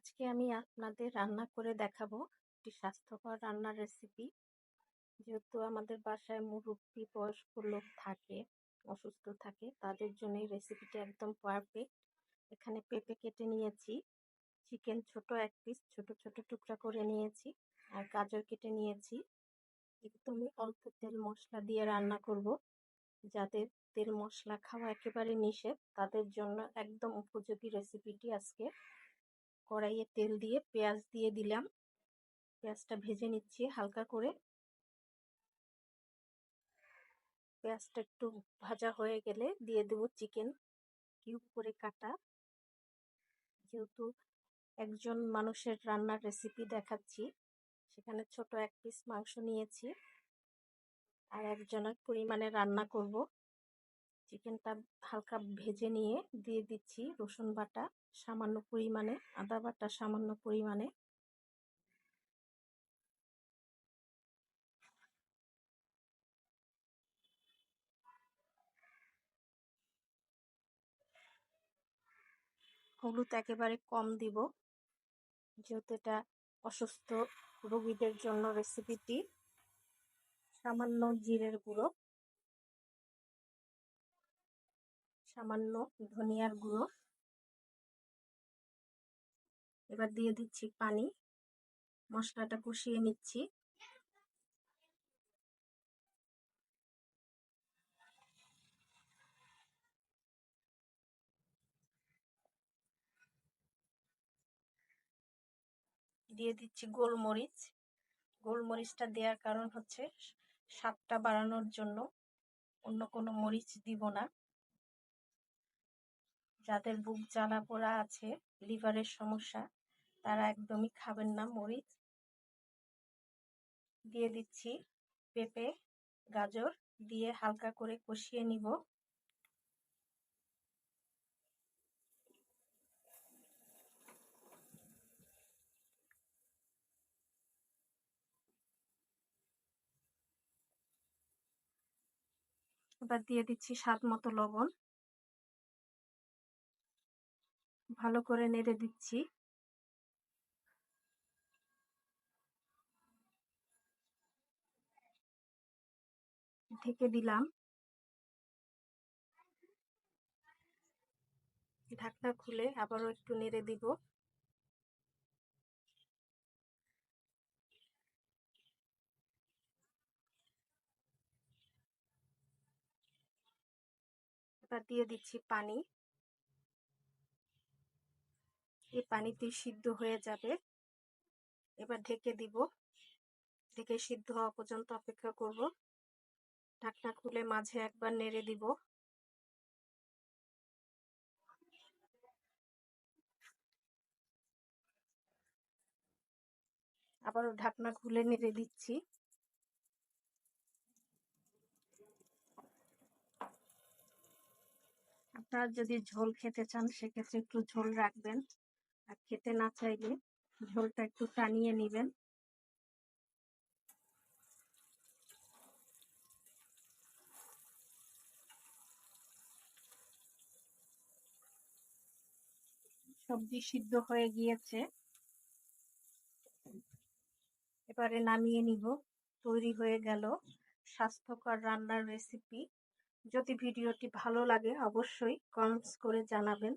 আজকে আমি আপনাদের রান্না করে দেখাবো একটি স্বাস্থ্যকর রান্নার রেসিপি যেহেতু আমাদের বাসায় মুরব্বী বয়স্ক লোক থাকে, অসুস্থ থাকে, তাদের জন্য এই রেসিপিটা একদম পারফেক্ট এখানে পেঁপে কেটে নিয়েছি চিকেন ছোট এক পিস ছোট ছোট টুকরা করে নিয়েছি আর গাজর কেটে নিয়েছি। একদমই অল্প তেল মশলা দিয়ে রান্না করব যাদের তেল মশলা খাওয়া একেবারে নিষেধ, তাদের জন্য একদম উপযোগী রেসিপিটি আজকে। কড়াইয়ে তেল দিয়ে পেঁয়াজ দিয়ে দিলাম। পেঁয়াজটা ভেজে নিচ্ছি হালকা করে। পেঁয়াজটা একটু ভাজা হয়ে গেলে দিয়ে দেবো চিকেন কিউব করে কাটা। যেহেতু একজন মানুষের রান্নার রেসিপি দেখাচ্ছি, সেখানে ছোট এক পিস মাংস নিয়েছি। আর একজনের পরিমাণে রান্না করব। চিকেনটা হালকা ভেজে নিয়ে দিয়ে দিচ্ছি রসুন বাটা সামান্য পরিমাণে, আদা বাটা সামান্য পরিমাণে। হলুদ একেবারে কম দিব, যেহেতু এটা অসুস্থ রোগীদের জন্য রেসিপিটি সামান্য জিরের গুঁড়ো। সামান্য ধনিয়ার গুঁড়ো। এবার দিয়ে দিচ্ছি পানি। মশলাটা কষিয়ে নিচ্ছি। দিয়ে দিচ্ছি গোলমরিচ। গোলমরিচটা দেওয়ার কারণ হচ্ছে স্বাদটা বাড়ানোর জন্য অন্য কোনো মরিচ দিব না। যাদের বুক জ্বালা পোড়া আছে লিভারের সমস্যা, তারা একদমই খাবেন না, মরিচ। দিয়ে দিচ্ছি পেঁপে, গাজর দিয়ে হালকা করে কষিয়ে নিব। এবার দিয়ে দিচ্ছি স্বাদ মতো লবণ। ভালো করে নেড়ে দিচ্ছি। ঢেকে দিলাম। ঢাকনা খুলে আবারও একটু নেড়ে দিব। এবার দিয়ে দিচ্ছি পানি। এই পানিতে সিদ্ধ হয়ে যাবে। এবার ঢেকে দিব। ঢেকে সিদ্ধ হওয়া পর্যন্ত অপেক্ষা করব। ঢাকনা খুলে মাঝে একবার নেড়ে দিব। আবারও ঢাকনা খুলে নেড়ে দিচ্ছি। আপনারা যদি ঝোল খেতে চান, সেক্ষেত্রে একটু ঝোল রাখবেন। আর খেতে না চাইলে ঝোলটা একটু টানিয়ে নেবেন। সবজি সিদ্ধ হয়ে গিয়েছে। এবারে নামিয়ে নিব। তৈরি হয়ে গেল স্বাস্থ্যকর রান্নার রেসিপি যদি ভিডিওটি ভালো লাগে অবশ্যই কমেন্টস করে জানাবেন।